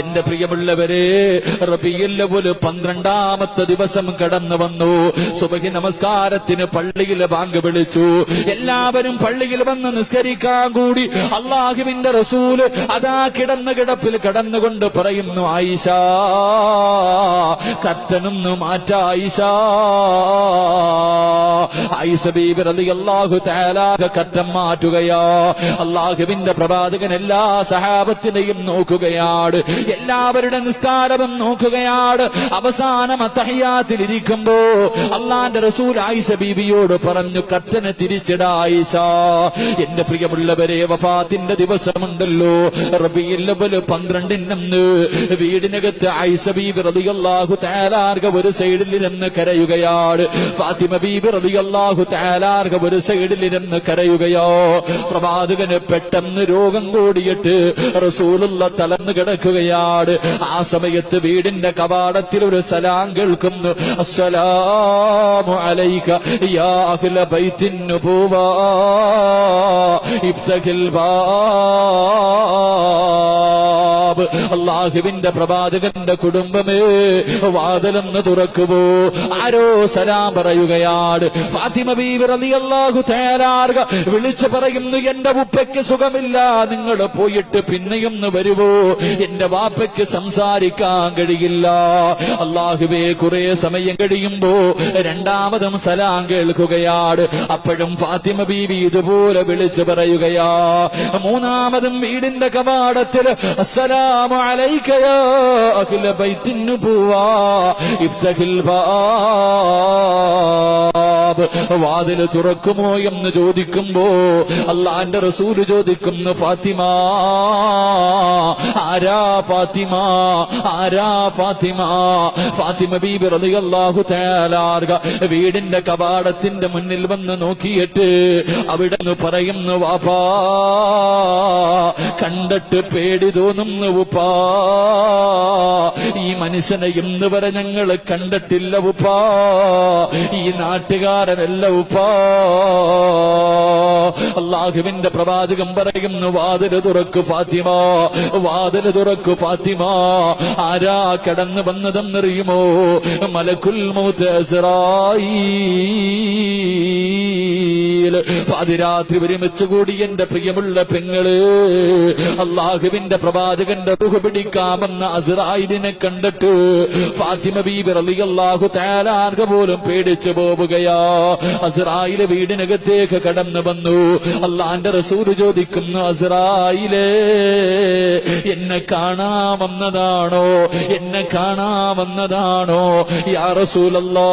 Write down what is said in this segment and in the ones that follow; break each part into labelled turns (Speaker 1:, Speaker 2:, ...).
Speaker 1: എന്റെ പ്രിയമുള്ളവരെ റബിയല്ലവൽ പന്ത്രണ്ടാമത്തെ ദിവസം കടന്നു വന്നു. സുബഹി നമസ്കാരത്തിന് പള്ളിയിൽ ബാങ്ക് വിളിച്ചു. എല്ലാവരും പള്ളിയിൽ വന്ന് നിസ്കരിക്കാൻ കൂടി അള്ളാഹുവിന്റെ റസൂൽ അതാ കിടന്ന കിടപ്പിൽ കടന്നുകൊണ്ട് പറയുന്നു ആയിഷ കത്തനൊന്നു മാറ്റ ആയിഷ. ആയിഷ ബീബി റളിയല്ലാഹു തആല കറ്റം മാറ്റുകയാ. അള്ളാഹുവിന്റെ പ്രവാചകൻ എല്ലാ സഹാബത്തിനെയും നോക്കുകയാണ് എല്ലാവരുടെ നിസ്കാരവും നോക്കുകയാണ് അവസാനം അത്തഹയാത്തിൽ ഇരിക്കുമ്പോ അള്ളാന്റെ റസൂൽ ആയിഷ ബീവിയോട് പറഞ്ഞു കറ്റനെ തിരിച്ചിടായിഷ എന്റെ പ്രിയമുള്ളവരെ വഫാത്തിന്റെ ദിവസമുണ്ടല്ലോ. റബിയില്ലവൽ പന്ത്രണ്ടിനന്ന് വീടിനകത്ത് ആയിഷ ബീബി റബിയല്ലാഹു താലാർഗ ഒരു സൈഡിൽ ഇരുന്ന് കരയുകയാണ് ഫാത്തിമ ബീബി റബിയല്ലാഹു താലാർഗ ഒരു സൈഡിൽ ഇരുന്ന് കരയുകയോ. പ്രവാചകന് പെട്ടെന്ന് രോഗം കൂടിയിട്ട് റസൂലുള്ള തലന്ന് കിടക്കുകയാണ്. ആ സമയത്ത് വീടിന്റെ കവാടത്തിൽ ഒരു സലാം കേൾക്കുന്നു. അസ്സലാമു അലൈക യാ നുബുവ ഇഫ്തഹിൽ ബാബ് അള്ളാഹുവിന്റെ പ്രവാചകന്റെ കുടുംബമേ വാതിലെന്ന് തുറക്കുമോ ആരോ സലാം പറയുകയാണ്. ഫാത്തിമ ബീവി അള്ളാഹു തേരാർക വിളിച്ചു പറയുന്നു എന്റെ ഉപ്പയ്ക്ക് സുഖമില്ല നിങ്ങൾ പോയിട്ട് പിന്നെയൊന്ന് വരുവോ? എന്റെ വാപ്പയ്ക്ക് സംസാരിക്കാൻ കഴിയില്ല. അള്ളാഹുവേ കുറെ സമയം കഴിയുമ്പോ രണ്ടാമതും സലാം കേൾക്കുകയാണ്. അപ്പോഴും ഫാത്തിമ ബീവി ഇതുപോലെ വിളിച്ചു പറയുകയാ മൂന്നാമതും വീടിന്റെ കവാടത്തിൽ അസ്സലാമു അലൈക യാ അഹ്ല ബൈത്തിൻ നുബുവ ഇഫ്തഹിൽ ബാബ് വാതിൽ തുറക്കുമോ എന്ന് ചോദിക്കുമ്പോ അള്ളാന്റെ റസൂൽ ചോദിക്കുന്നു ഫാത്തിമ ആരാ ഫാത്തിമ ആരാ ഫാത്തിമ? ഫാത്തിമ ബീബി റളിയല്ലാഹു തആലാർക വീടിന്റെ കവാടത്തിന്റെ മുന്നിൽ വന്ന് നോക്കിയിട്ട് അവിടെ നിന്ന് പറയുന്നു വാപ്പാ കണ്ടിട്ട് പേടി തോന്നുന്നു ഉപ്പാ. ഈ മനുഷ്യനെ ഇന്ന് വരെ ഞങ്ങൾ കണ്ടിട്ടില്ല ഉപ്പാ. ഈ നാട്ടുകാരനല്ല ഉപ്പാ. അള്ളാഹുവിന്റെ പ്രവാചകം പറയുന്നു വാതിൽ തുറക്കു ഫാത്തിമ വാതിൽ തുറക്കു ഫാത്തിമ. ആരാ കടന്നു വന്നതെന്നറിയുമോ? മലക്കുൽ മൗത്ത് പാതിരാത്രി ഒരുമിച്ച് കൂടി എന്റെ പ്രിയമുള്ള പെങ്ങൾ അള്ളാഹുവിന്റെ പ്രവാചകന്റെ റുഹ് പിടിക്കാമെന്ന അസ്രായിലിനെ കണ്ടിട്ട് ഫാത്തിമ ബീബി റളിയല്ലാഹു തആലാർക പോലും പേടിച്ചു പോവുകയാ. അസ്രായിൽ വീടിനകത്തേക്ക് കടന്നു വന്നു. അള്ളാന്റെ റസൂൽ ചോദിക്കുന്നു അസ്രായിലേ എന്നെ കാണാമെന്നതാണോ? എന്നെ കാണാമെന്നതാണോ? യാ റസൂലല്ലോ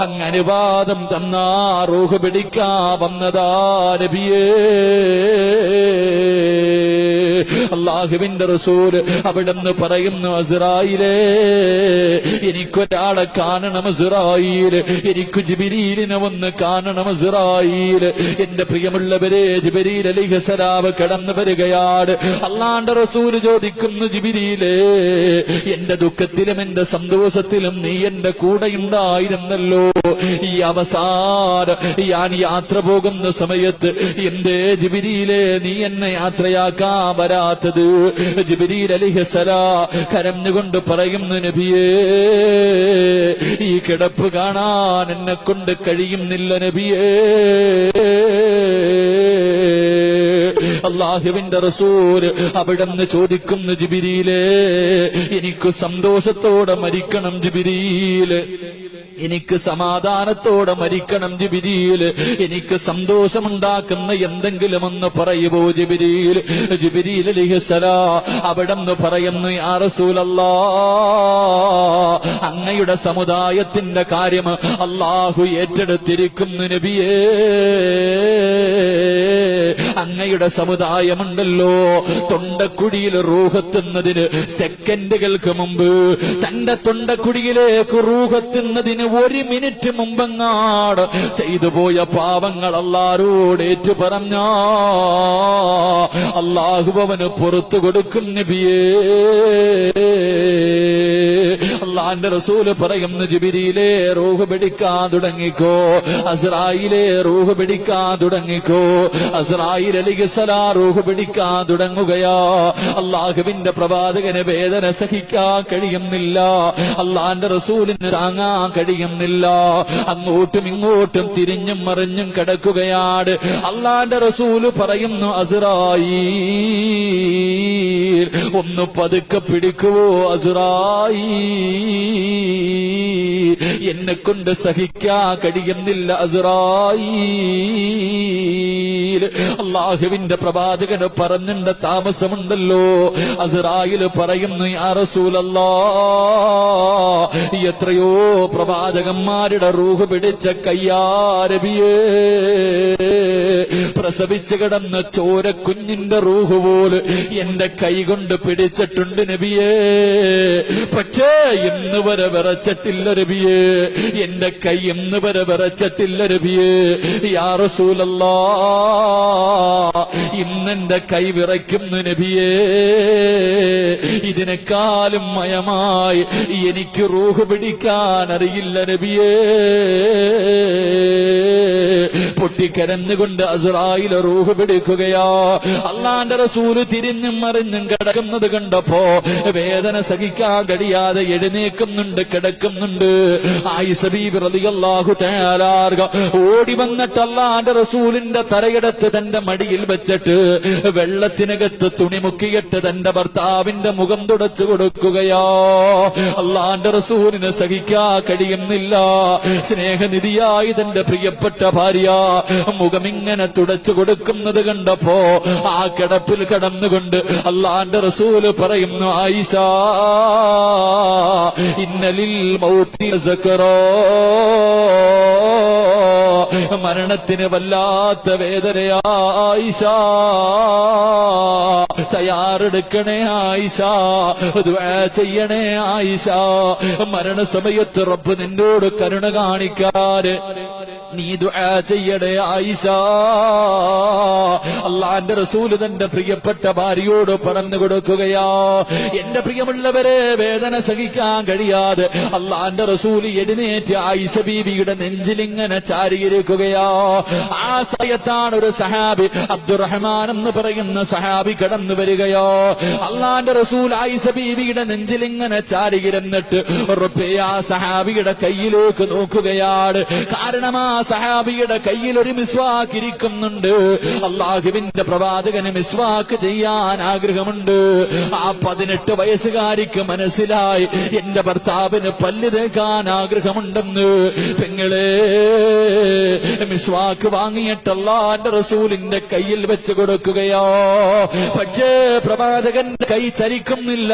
Speaker 1: അങ്ങ് അനുവാദം തന്നാ റൂഹ് പിടിക്കാമെന്നതാ നബിയേ. അള്ളാഹുവിന്റെ റസൂൽ അവിടെന്ന് പറയുന്നു അസുറായിലേ എനിക്കൊരാളെ കാണണം അസ്രായിൽ എനിക്ക് ജിബിരീലിനെ ഒന്ന് കാണണം അസ്രായിൽ എന്റെ പ്രിയമുള്ളവരെ ജിബരീൽ അലിഹസലാവ് കടന്നു വരികയാണ്. അള്ളാന്റെ റസൂൽ ചോദിക്കുന്നു ജിബിരിയിലേ എന്റെ ദുഃഖത്തിലും എന്റെ സന്തോഷത്തിലും നീ എന്റെ കൂടെ ഉണ്ടായിരുന്നല്ലോ. ഈ അവസാനം ഞാൻ യാത്ര പോകുന്ന സമയത്ത് എന്റെ ജിബിരിയിലെ നീ എന്നെ യാത്രയാക്കാൻ വരാത്തത്. ജിബിരിൽ അലിഹസല കരഞ്ഞുകൊണ്ട് പറയുന്നു നബിയേ ഈ കിടപ്പ് കാണാൻ എന്നെ കൊണ്ട് കഴിയുന്നില്ല നബിയേ. അള്ളാഹുവിന്റെ റസൂൽ അവിടെന്ന് ചോദിക്കുന്നു ജിബിരിയിലേ എനിക്ക് സന്തോഷത്തോടെ മരിക്കണം ജിബിരിയിൽ എനിക്ക് സമാധാനത്തോടെ മരിക്കണം ജിബിരിയിൽ. എനിക്ക് സന്തോഷമുണ്ടാക്കുന്ന എന്തെങ്കിലും ഒന്ന് പറയുമോ ജിബിരിയിൽ. ജിബിരിയിൽ അലിഹസലാ അവിടെന്ന് പറയുന്നു യാ റസൂലല്ലാ അങ്ങയുടെ സമുദായത്തിന്റെ കാര്യം അള്ളാഹു ഏറ്റെടുത്തിരിക്കുന്നു നബിയേ. അങ്ങയുടെ സമുദായമുണ്ടല്ലോ തൊണ്ടക്കുഴിയിൽ റൂഹത്തുന്നതിന് സെക്കൻഡുകൾക്ക് മുമ്പ് തന്റെ തൊണ്ടക്കുഴിയിലേക്ക് റൂഹത്തുന്നതിന് ഒരു മിനിറ്റ് മുമ്പെങ്ങാട് ചെയ്തു പോയ പാവങ്ങൾ അല്ലാരോട് ഏറ്റു പറഞ്ഞ. അള്ളാഹു അവന് പുറത്തു കൊടുക്കും നബിയേ. അള്ളാന്റെ റസൂൽ പറയുന്നു ജിബിരിയിലെ റൂഹ് പിടിക്കാൻ തുടങ്ങിക്കോ. അസ്രായിലെ റൂഹ് പിടിക്കാൻ തുടങ്ങിക്കോ. അസ്രായിൽ അലിഗസലാ റൂഹ് പിടിക്കാൻ തുടങ്ങുകയാ. അള്ളാഹുവിന്റെ പ്രവാചകന് വേദന സഹിക്കാൻ കഴിയുന്നില്ല. അള്ളാന്റെ റസൂലിന് താങ്ങാൻ കഴിയുന്നില്ല അങ്ങോട്ടും ഇങ്ങോട്ടും തിരിഞ്ഞും മറിഞ്ഞും കിടക്കുകയാണ്. അള്ളാന്റെ റസൂൽ പറയുന്നു അസുറായി ഒന്ന് പതുക്കെ പിടിക്കുവോ അസുറായി എന്നെ കൊണ്ട് സഹിക്കാൻ കഴിയുന്നില്ല അസുറായി അള്ളാഹുവിന്റെ പ്രവാചകന് പറഞ്ഞുണ്ട് താമസമുണ്ടല്ലോ. അസുറായിൽ പറയുന്നു യാ റസൂലല്ലാ എത്രയോ പ്രവാചകന്മാരുടെ റൂഹ് പിടിച്ച കയ്യാരബിയേ. പ്രസവിച്ചു കിടന്ന ചോര കുഞ്ഞിന്റെ റൂഹ് പോൽ എന്റെ കൈകൊണ്ട് പിടിച്ചിട്ടുണ്ട് നബിയേ. പക്ഷേ ഇന്ന് വരെ വിറച്ചിട്ടില്ല രബിയേ എന്റെ കൈ ഇന്ന് വരെ വിറച്ചിട്ടില്ല രബിയേ യാറസൂലല്ല ഇന്നെന്റെ കൈ വിറയ്ക്കുന്നു നബിയേ. ഇതിനെക്കാളും മയമായി എനിക്ക് റൂഹ് പിടിക്കാൻ അറിയില്ല አለን പൊട്ടിക്കരഞ്ഞുകൊണ്ട് അസുറായിലെ റൂഹ് പിടിക്കുകയാ. അള്ളാന്റെ റസൂൽ തിരിഞ്ഞും മറിഞ്ഞും കിടക്കുന്നത് കണ്ടപ്പോ വേദന സഹിക്കാൻ കഴിയാതെ എഴുന്നേക്കുന്നുണ്ട് കിടക്കുന്നുണ്ട്. ഓടി വന്നിട്ട് അള്ളാന്റെ റസൂലിന്റെ തലയെടുത്ത് തന്റെ മടിയിൽ വെച്ചിട്ട് വെള്ളത്തിനകത്ത് തുണി മുക്കിയിട്ട് തന്റെ ഭർത്താവിന്റെ മുഖം തുടച്ചു കൊടുക്കുകയോ. അള്ളാന്റെ റസൂലിന് സഹിക്കാ കഴിയുന്നില്ല. സ്നേഹനിധിയായി തന്റെ പ്രിയപ്പെട്ട ഭാര്യ മുഖമിങ്ങനെ തുടച്ചു കൊടുക്കുന്നത് കണ്ടപ്പോ ആ കിടപ്പിൽ കടന്നുകൊണ്ട് അള്ളാന്റെ റസൂൽ പറയുന്നു ആയിഷ ഇന്നലിൽ മരണത്തിന് വല്ലാത്ത വേദനയാ ആയിഷ തയ്യാറെടുക്കണേ ആയിഷ ചെയ്യണേ ആയിഷ മരണസമയത്ത് റബ്ബ് നിന്നോട് കരുണ കാണിക്കാറ്. നീ ദുആ ചെയ്യടേ ആയിഷ. അള്ളാന്റെ റസൂൽ തന്റെ പ്രിയപ്പെട്ട ഭാര്യയോട് പറഞ്ഞു കൊടുക്കുകയാ. എന്റെ പ്രിയമുള്ളവരെ വേദന സഹിക്കാൻ കഴിയാതെ അള്ളാന്റെ റസൂൽ എഴുന്നേറ്റ് ആയിഷ ബീവിയുടെ നെഞ്ചിലിങ്ങനെ ചാരിയിരിക്കുകയാ. ആ സമയത്താണ് ഒരു സഹാബി അബ്ദുറഹ്മാൻ എന്ന് പറയുന്ന സഹാബി കടന്നു വരികയോ. അള്ളാന്റെ റസൂൽ ആയിഷ ബീവിയുടെ നെഞ്ചിലിങ്ങനെ ചാരിയിരുന്നിട്ട് ഉറപ്പേ ആ സഹാബിയുടെ കയ്യിലേക്ക് നോക്കുകയാണ്. കാരണം ആ സഹാബിയുടെ കയ്യിൽ ഒരു മിസ്വാക്ക് ഇരിക്കുന്നുണ്ട്. അള്ളാഹുവിന്റെ പ്രവാചകന് മിസ്വാക്ക് ചെയ്യാൻ ആഗ്രഹമുണ്ട്. ആ പതിനെട്ട് വയസ്സുകാരിക്ക് മനസ്സിലായി എന്റെ ഭർത്താവിന് പല്ല് തേക്കാൻ ആഗ്രഹമുണ്ടെന്ന്. പെങ്ങളെ മിസ്വാക്ക് വാങ്ങിയിട്ടല്ല എന്റെ റസൂലിന്റെ കയ്യിൽ വെച്ച് കൊടുക്കുകയോ? പക്ഷേ പ്രവാചകന്റെ കൈ ചരിക്കുന്നില്ല.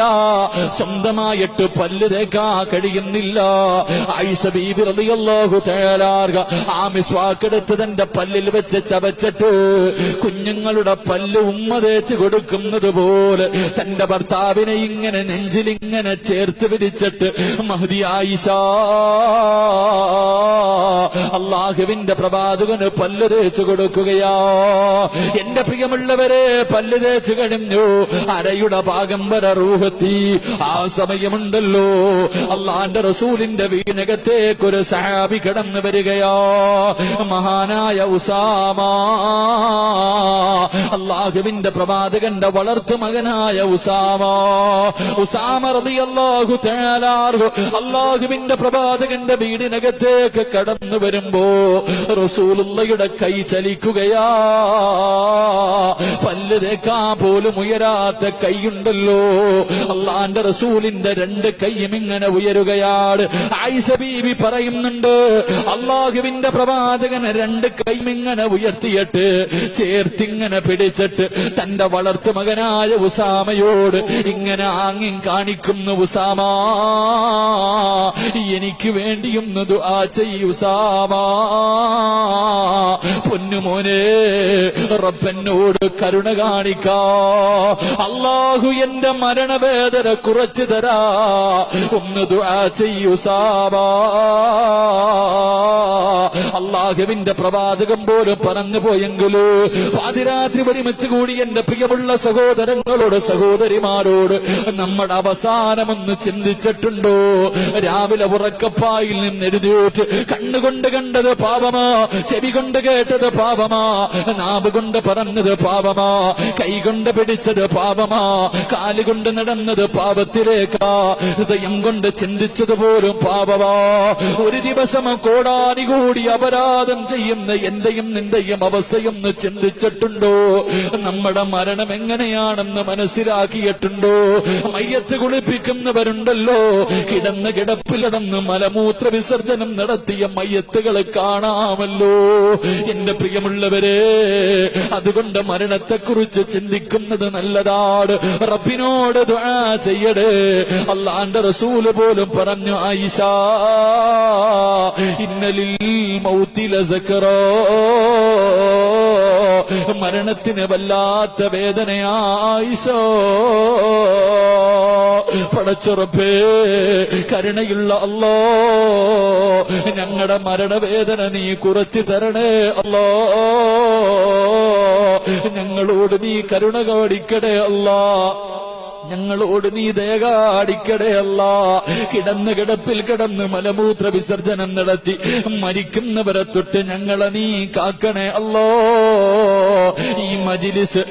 Speaker 1: സ്വന്തമായിട്ട് പല്ല് തേക്കാൻ കഴിയുന്നില്ല. ആയിഷ ബീബി റളിയല്ലാഹു തആലാർക ആ മിസ്വാക്കെടുത്ത് തന്റെ പല്ലിൽ വെച്ച് ചവച്ചിട്ട് കുഞ്ഞുങ്ങളുടെ പല്ല് ഉമ്മ തേച്ച് കൊടുക്കുന്നത് പോലെ തന്റെ ഭർത്താവിനെ ഇങ്ങനെ നെഞ്ചിലിങ്ങനെ ചേർത്ത് പിടിച്ചിട്ട് മഹതി ആയിഷ അള്ളാഹുവിന്റെ പ്രവാചകന് പല്ല് തേച്ച് കൊടുക്കുകയാ. എന്റെ പ്രിയമുള്ളവരെ പല്ല് തേച്ച് കഴിഞ്ഞു. അരയുടെ ഭാഗം വരെ റൂഹത്തി. ആ സമയമുണ്ടല്ലോ. അള്ളാന്റെ റസൂലിന്റെ വീണകത്തേക്കൊരു സഹാബി കടന്നു വരികയോ. മഹാനായ ഉസാമ. അള്ളാഹുവിന്റെ പ്രവാചകന്റെ വളർത്തു മകനായ ഉസാമ. ഉസാമ റളിയല്ലാഹു തആലാർഹു അള്ളാഹുവിന്റെ പ്രവാചകന്റെ വീടിനകത്തേക്ക് കടന്നു വരുമ്പോ റസൂലുള്ളയുടെ കൈ ചലിക്കുകയാ. പല്ല് തേക്കാ പോലും ഉയരാത്ത കൈയുണ്ടല്ലോ. അള്ളാന്റെ റസൂലിന്റെ രണ്ട് കൈയും ഇങ്ങനെ ഉയരുകയാണ്. ആയിഷ ബീവി പറയുന്നുണ്ട് അള്ളാഹുവിന്റെ പ്രവാചകന് രണ്ട് കൈമിങ്ങനെ ഉയർത്തിയിട്ട് ചേർത്തിങ്ങനെ പിടിച്ചിട്ട് തന്റെ വളർത്തു മകനായ ഉസാമയോട് ഇങ്ങനെ ആങ്ങി കാണിക്കുന്നു ഉസാമ എനിക്ക് വേണ്ടിയും ദുആ ഉസാമ. പൊന്നുമോനെ റബ്ബനോട് കരുണ കാണിക്ക. അള്ളാഹു എന്റെ മരണവേദന കുറച്ചു തരാ. ഒന്ന് ദുആ ഉസാമ. അള്ളാഹുവിന്റെ പ്രവാചകം പോലും പറഞ്ഞു പോയെങ്കിലോ പാതിരാത്രി ഒരുമിച്ച് കൂടി എന്റെ പ്രിയമുള്ള സഹോദരങ്ങളോട് സഹോദരിമാരോട് നമ്മുടെ അവസാനമൊന്ന് ചിന്തിച്ചിട്ടുണ്ടോ? രാവിലെ ഉറക്കപ്പായിൽ നിന്ന് എഴുതിയിട്ട് കണ്ണുകൊണ്ട് കണ്ടത് പാപമാ ചെവി കൊണ്ട് കേട്ടത് പാപമാ നാവ് കൊണ്ട് പറഞ്ഞത് പാപമാ കൈ കൊണ്ട് പിടിച്ചത് പാപമാ കാലുകൊണ്ട് നടന്നത് പാപത്തിലേക്കാ ഹൃദയം കൊണ്ട് ചിന്തിച്ചത് പോലും പാപമാ. ഒരു ദിവസം കോടാനി കൂടി അപരാധം ചെയ്യുന്ന എന്റെയും നിന്റെയും അവസ്ഥയൊന്ന് ചിന്തിച്ചിട്ടുണ്ടോ? നമ്മുടെ മരണം എങ്ങനെയാണെന്ന് മനസ്സിലാക്കിയിട്ടുണ്ടോ? മയ്യത്ത് കുളിപ്പിക്കുന്നവരുണ്ടല്ലോ. കിടന്ന് കിടപ്പിലടന്ന് മലമൂത്ര വിസർജനം നടത്തിയ മയ്യത്തുകൾ കാണാമല്ലോ. എന്റെ പ്രിയമുള്ളവരെ അതുകൊണ്ട് മരണത്തെക്കുറിച്ച് ചിന്തിക്കുന്നത് നല്ലതാണ്. റബ്ബിനോട് ചെയ്യടേ. അള്ളാന്റെ റസൂൽ പോലും പറഞ്ഞു ആയിഷ ഇന്നലിൽ മരണത്തിന് വല്ലാത്ത വേദനയായിശോ? പടച്ചുറപ്പേ കരുണയുള്ള അല്ലോ ഞങ്ങളുടെ മരണവേദന നീ കുറച്ചു തരണേ അല്ലോ ഞങ്ങളോട് നീ കരുണ കാണിക്കണേ അല്ലാ ഞങ്ങളോട് നീ ദയകാടിക്കടേ അല്ല കിടന്ന് കിടപ്പിൽ കിടന്ന് മലമൂത്ര വിസർജനം നടത്തി. മരിക്കുന്നവരെ തൊട്ട് ഞങ്ങളെ നീ കാക്കണേ അല്ലോ. ഈ മജിലിസ്